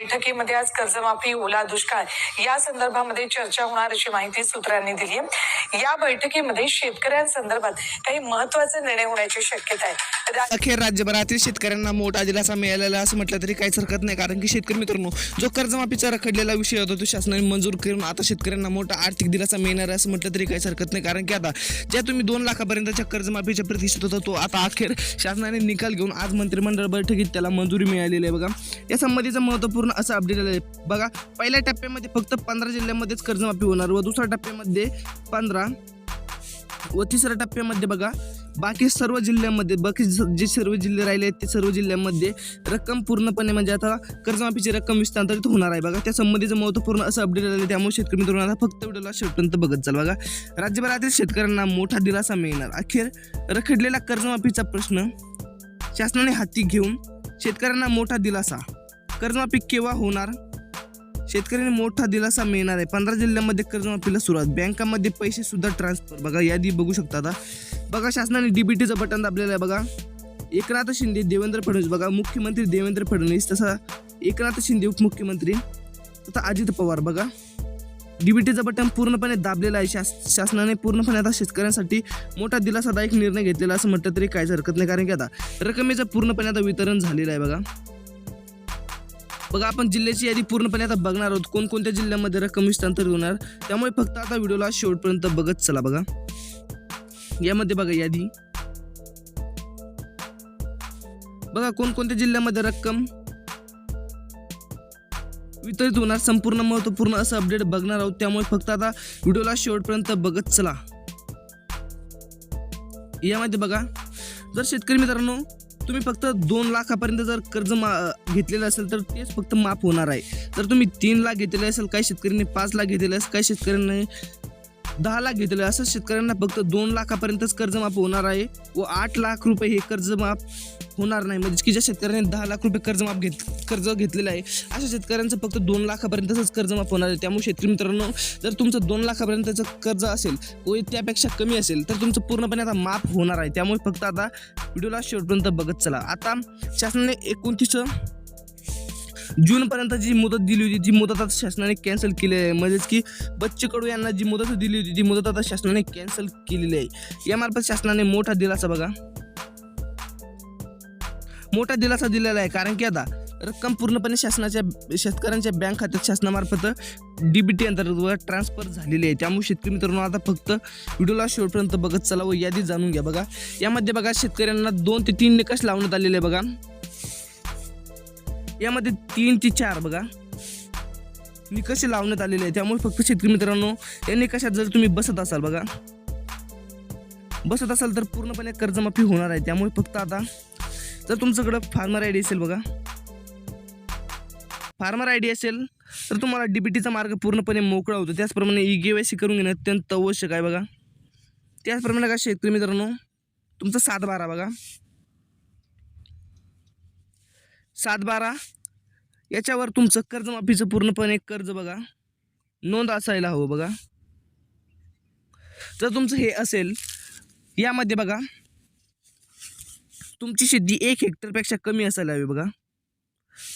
बैठकीमध्ये आज कर्जमाफी ओला दुष्काळ या संदर्भामध्ये चर्चा होणार अशी माहिती सूत्रांनी दिली आहे या बैठकीमध्ये शेतकऱ्यांसंदर्भात काही महत्त्वाचे निर्णय होण्याची शक्यता आहे. अखेर राज्यभरातील शेतकऱ्यांना मोठा दिलासा मिळालेला असं म्हटलं तरी काहीच हरकत नाही कारण की शेतकरी मित्रांनो जो कर्जमाफीचा रखडलेला विषय होता तो शासनाने मंजूर करून आता शेतकऱ्यांना मोठा आर्थिक दिलासा मिळणार आहे असं म्हटलं तरी काहीच हरकत नाही कारण की आता ज्या तुम्ही दोन लाखापर्यंतच्या कर्जमाफीच्या प्रतिष्ठित होता तो आता अखेर शासनाने निकाल घेऊन आज मंत्रिमंडळ बैठकीत त्याला मंजुरी मिळालेली आहे बघा. या संबंधीचं पूर्ण असं अपडेट आलं आहे बघा पहिल्या टप्प्यामध्ये फक्त पंधरा जिल्ह्यामध्येच कर्जमाफी होणार व दुसऱ्या टप्प्यामध्ये पंधरा व तिसऱ्या टप्प्यामध्ये बघा बाकी सर्व जिल्ह्यामध्ये बाकी जे सर्व जिल्हे राहिले आहेत ते सर्व जिल्ह्यांमध्ये रक्कम पूर्णपणे म्हणजे आता कर्जमाफीची रक्कम विस्तांतरित होणार आहे बघा. त्या संबंधीचं महत्त्वपूर्ण असं अपडेट आलेलं आहे त्यामुळे शेतकरी मित्रांनो आता फक्त व्हिडिओला शेवटपर्यंत बघत चाल बघा. राज्यभरातील शेतकऱ्यांना मोठा दिलासा मिळणार. अखेर रखडलेला कर्जमाफीचा प्रश्न शासनाने हाती घेऊन शेतकऱ्यांना मोठा दिलासा. कर्जमाफी केव्हा होणार? शेतकऱ्यांनी मोठा दिलासा मिळणार आहे. पंधरा जिल्ह्यामध्ये कर्जमाफीला सुरुवात. बँकामध्ये पैसे सुद्धा ट्रान्सफर बघा यादी बघू शकता आता. बघा शासनाने डीबीटीचं बटन दाबलेलं आहे बघा. एकनाथ शिंदे देवेंद्र फडणवीस. बघा मुख्यमंत्री देवेंद्र फडणवीस तसा एकनाथ शिंदे उपमुख्यमंत्री. तथा अजित पवार बघा. डीबीटीचं बटन पूर्णपणे दाबलेलं आहे. शास शासनाने पूर्णपणे आता शेतकऱ्यांसाठी मोठा दिलासादायक निर्णय घेतलेला असं म्हटलं तरी काहीच हरकत नाही. कारण की आता रकमेचं पूर्णपणे आता वितरण झालेलं आहे बघा. बघा आपण जिल्ह्याची यादी पूर्णपणे आता बघणार आहोत. कोणकोणत्या जिल्ह्यामध्ये रक्कम हस्तांतरित होणार त्यामुळे फक्त आता व्हिडिओला शेवटपर्यंत बघत चला बघा. यामध्ये बघा यादी. बघा कोणकोणत्या जिल्ह्यामध्ये रक्कम वितरित होणार संपूर्ण महत्त्वपूर्ण असं अपडेट बघणार आहोत. त्यामुळे फक्त आता व्हिडिओला शेवटपर्यंत बघत चला. यामध्ये बघा जर शेतकरी मित्रांनो तुम्ही फक्त दोन लाखापर्यंत जर कर्ज मा घेतलेलं असेल तर तेच फक्त माफ होणार आहे. तर तुम्ही तीन लाख घेतलेले असेल काही शेतकऱ्यांनी पाच लाख घेतलेले असेल काही शेतकऱ्यांनी दहा लाख घेतले असं शेतकऱ्यांना फक्त दोन लाखापर्यंतच कर्जमाफ होणार आहे व आठ लाख रुपये हे कर्जमाफ होणार नाही. म्हणजे की ज्या शेतकऱ्यांनी दहा लाख रुपये कर्जमाफ घेत कर्ज घेतलेलं आहे अशा शेतकऱ्यांचं फक्त दोन लाखापर्यंतच कर्जमाफ होणार आहे. त्यामुळे शेतकरी मित्रांनो जर तुमचं दोन लाखापर्यंतचं कर्ज असेल व त्यापेक्षा कमी असेल तर तुमचं पूर्णपणे आता माफ होणार आहे. त्यामुळे फक्त आता व्हिडिओला शेवटपर्यंत बघत चला. आता शासनाने एकोणतीस जूनपर्यंत जी मुदत दिली होती जी मुदत आता शासनाने कॅन्सल केली आहे. म्हणजेच की बच्चे कडू यांना जी मुदत दिली होती ती मुदत आता शासनाने कॅन्सल केलेली आहे. यामार्फत शासनाने मोठा दिलासा बघा. मोठा दिलासा दिलेला आहे. कारण की आता रक्कम पूर्णपणे शासनाच्या शेतकऱ्यांच्या बँक खात्यात शासनामार्फत डीबीटी अंतर्गत ट्रान्सफर झालेली आहे. त्यामुळे शेतकरी मित्रांनो आता फक्त व्हिडिओला शेवटपर्यंत बघत चला व यादी जाणून घ्या बघा. यामध्ये बघा शेतकऱ्यांना दोन ते तीन निकष लावण्यात आलेले आहे बघा. यामध्ये तीन ते चार बघा. निकष लावण्यात आलेले आहे त्यामुळे फक्त शेतकरी मित्रांनो या निकषात जर तुम्ही बसत असाल बघा. बसत असाल तर पूर्णपणे कर्जमाफी होणार आहे त्यामुळे फक्त आता जर तुमच्याकडं फार्मर आय डी असेल बघा. फार्मर आय डी असेल तर तुम्हाला डी पी टीचा मार्ग पूर्णपणे मोकळा होतो. त्याचप्रमाणे ई के वाय सी करून घेणं अत्यंत आवश्यक आहे बघा. त्याचप्रमाणे का शेतकरी मित्रांनो तुमचा सात बारा बघा. सात बारा याच्यावर तुमचं कर्जमाफीचं पूर्णपणे कर्ज बघा. नोंद असायला हवं बघा. जर तुमचं हे असेल यामध्ये बघा. तुमची शेती एक हेक्टरपेक्षा कमी असायला हवी बघा.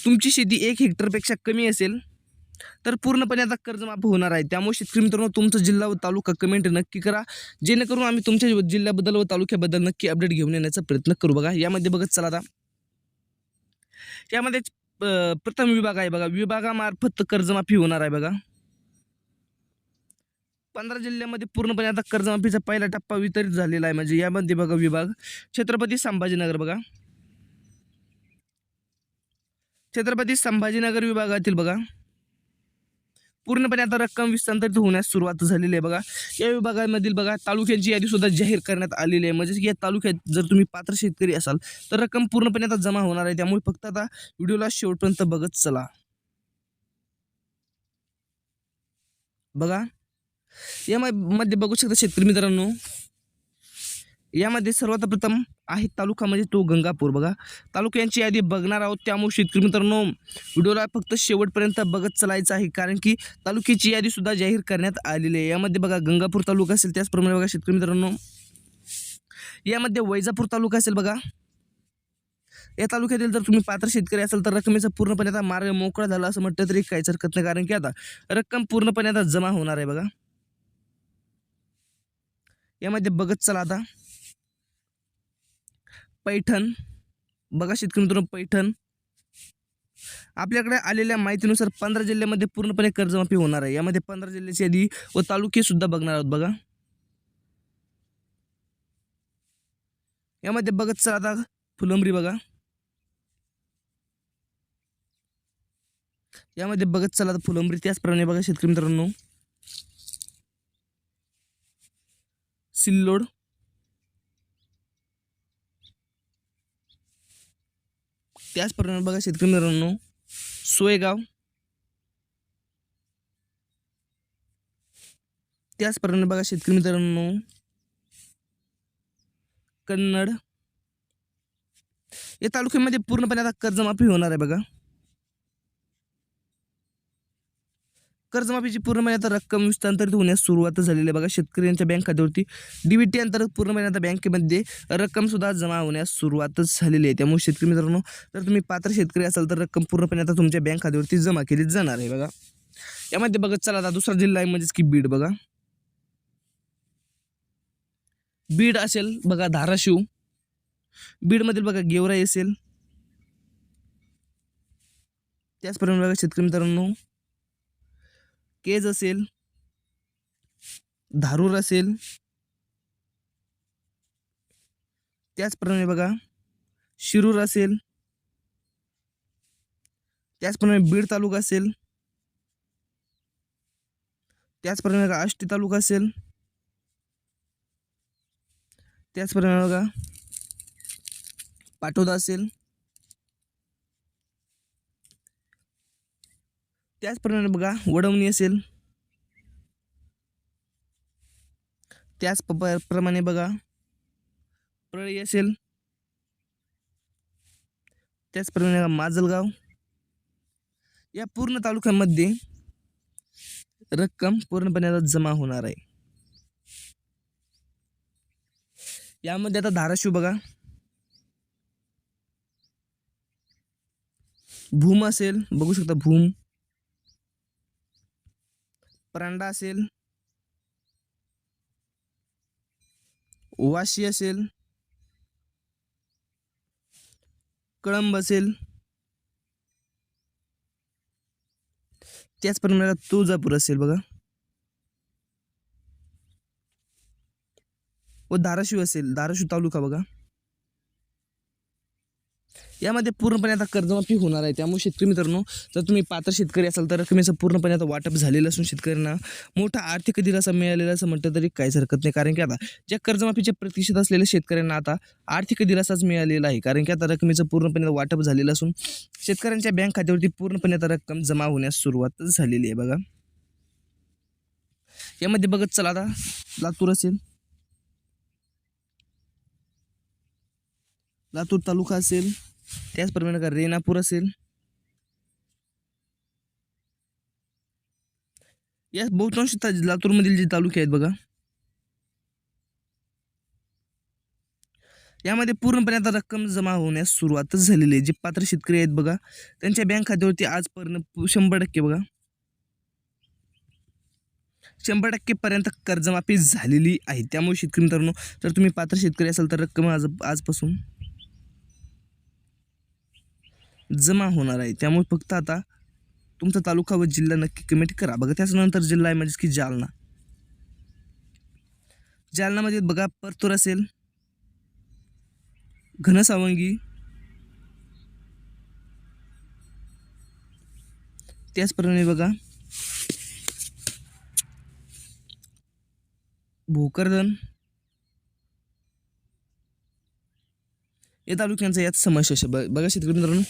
तुमची शेती एक हेक्टरपेक्षा कमी असेल तर पूर्णपणे आता कर्जमाफ होणार आहे. त्यामुळे शेतकरी मित्रांनो तुमचं जिल्हा व तालुका कमेंट नक्की करा. जेणेकरून आम्ही तुमच्या जिल्ह्याबद्दल व तालुक्याबद्दल नक्की अपडेट घेऊन येण्याचा प्रयत्न करू बघा. यामध्ये बघत चला आता. त्यामध्येच प्रथम विभाग आहे बघा. विभागामार्फत कर्जमाफी होणार आहे बघा. पंधरा जिल्ह्यामध्ये पूर्णपणे आता कर्जमाफीचा पहिला टप्पा वितरित झालेला आहे. म्हणजे यामध्ये बघा विभाग. छत्रपती संभाजीनगर बघा. छत्रपती संभाजीनगर विभागातील बघा. पूर्णपणे आता रक्कम विस्तांतरित होण्यास सुरुवात झालेली आहे बघा. या विभागामधील बघा तालुक्यांची यादी सुद्धा जाहीर करण्यात आलेली आहे. म्हणजेच की या तालुक्यात जर तुम्ही पात्र शेतकरी असाल तर रक्कम पूर्णपणे आता जमा होणार आहे. त्यामुळे फक्त आता व्हिडिओला शेवटपर्यंत बघत चला. बघा. यामध्ये बघू शकता शेतकरी मित्रांनो यामध्ये सर्वात प्रथम आहे तालुका म्हणजे तो गंगापूर. बघा तालुक्यांची यादी बघणार आहोत. त्यामुळे शेतकरी मित्रांनो व्हिडिओला फक्त शेवटपर्यंत बघत चालायचं आहे. कारण की तालुक्याची यादीसुद्धा जाहीर करण्यात आलेली आहे. यामध्ये बघा गंगापूर तालुका असेल त्याचप्रमाणे बघा शेतकरी मित्रांनो. यामध्ये वैजापूर तालुका असेल बघा. या तालुक्यातील जर तुम्ही पात्र शेतकरी असाल तर रकमेचा पूर्णपणे आता मार्ग मोकळा झाला असं म्हटलं तरी काहीच हरकत नाही. कारण की आता रक्कम पूर्णपणे आता जमा होणार आहे बघा. यामध्ये बघत चला आता. पैठण. बघा शेतकरी मित्रांनो पैठण. आपल्याकडे आलेल्या माहितीनुसार पंधरा जिल्ह्यामध्ये पूर्णपणे कर्जमाफी होणार आहे. यामध्ये पंधरा जिल्ह्याची यादी व तालुके सुद्धा बघणार आहोत बघा. यामध्ये बघत चला आता फुलंब्री बघा. यामध्ये बघत चला आता फुलंब्री. त्याचप्रमाणे बघा शेतकरी मित्रांनो. सिल्लोड. त्याचप्रमाणे बघा शेतकरी मित्रांनो सोयगाव. त्याचप्रमाणे बघा शेतकरी मित्रांनो कन्नड. या तालुक्यामध्ये पूर्णपणे आता कर्जमाफी होणार आहे बघा. कर्जमाफीची पूर्ण महिन्यात रक्कम हस्तांतरित होण्यास सुरुवात झालेली आहे. बघा शेतकऱ्यांच्या बँक खात्यावरती डीबीटी अंतर्गत पूर्णपणे आता बँकेमध्ये रक्कम सुद्धा जमा होण्यास सुरुवातच झालेली आहे. त्यामुळे शेतकरी मित्रांनो जर तुम्ही पात्र शेतकरी असाल तर रक्कम पूर्णपणे आता तुमच्या बँक खात्यावरती जमा केली जाणार आहे. बघा यामध्ये बघत चला आता दुसरा जिल्हा आहे म्हणजेच की बीड. बघा बीड असेल बघा धाराशिव. बीडमधील बघा गेवराई असेल. त्याचप्रमाणे बघा शेतकरी मित्रांनो केज असेल धारूर असेल त्याचप्रमाणे बघा शिरूर असेल त्याचप्रमाणे बीड तालुका असेल त्याचप्रमाणे बघा आष्टी तालुका असेल त्याचप्रमाणे बघा पाटोदा असेल त्याचप्रमाणे बघा वडवणी असेल. त्याच प- प्रमाणे बघा प्रळी असेल. त्याचप्रमाणे बघा माजलगाव. या पूर्ण तालुक्यामध्ये रक्कम पूर्णपणे आता जमा होणार आहे. यामध्ये आता धाराशिव बघा. भूम असेल बघू शकता भूम. परांडा असेल वाशी असेल कळंब असेल त्याचप्रमाणे तुळजापूर असेल बघा. व धाराशिव असेल धाराशिव तालुका बघा. यामध्ये पूर्णपणे आता कर्जमाफी होणार आहे. त्यामुळे शेतकरी मित्रांनो जर तुम्ही पात्र शेतकरी असाल तर रकमेचं पूर्णपणे आता वाटप झालेलं असून शेतकऱ्यांना मोठा आर्थिक दिलासा मिळालेला असं म्हटलं तरी काहीच हरकत नाही. कारण की आता ज्या कर्जमाफीचे प्रतिष्ठित असलेल्या शेतकऱ्यांना आता आर्थिक दिलासाच मिळालेला आहे. कारण की आता रकमेचं पूर्णपणे वाटप झालेलं असून शेतकऱ्यांच्या बँक खात्यावरती पूर्णपणे आता रक्कम जमा होण्यास सुरुवात झालेली आहे. बघा. यामध्ये बघत चला आता. लातूर असेल. लातूर तालुका असेल. त्याचप्रमाणे का रेनापूर असेल? या बहुतांश लातूरमधील जे तालुके आहेत बघा. यामध्ये पूर्णपणे आता रक्कम जमा होण्यास सुरुवातच झालेली आहे. जे पात्र शेतकरी आहेत बघा त्यांच्या बँक खात्यावरती आजपर्यंत शंभर टक्के बघा. शंभर टक्केपर्यंत कर्जमाफी झालेली आहे. त्यामुळे शेतकरी मित्रांनो जर तुम्ही पात्र शेतकरी असाल तर रक्कम आज आजपासून जमा होणार आहे. त्यामुळे फक्त आता तुमचा तालुका व जिल्हा नक्की कमेंट करा. बघा त्याच्यानंतर जिल्हा आहे म्हणजे की जालना. जालनामध्ये बघा परतूर असेल घनसावंगी त्याचप्रमाणे बघा भोकरदन या तालुक्यांचा यात समावेश असे ब- बघा शेतकरी मित्रांनो.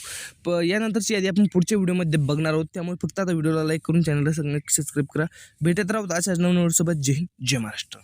प यानंतरची यादी आपण पुढच्या व्हिडिओमध्ये बघणार आहोत. त्यामुळे फक्त आता व्हिडिओला लाईक करून चॅनलला सगळं सबस्क्राईब करा. भेटत राहू अशाच नवनवीन सोबत जय हिंद जय महाराष्ट्र.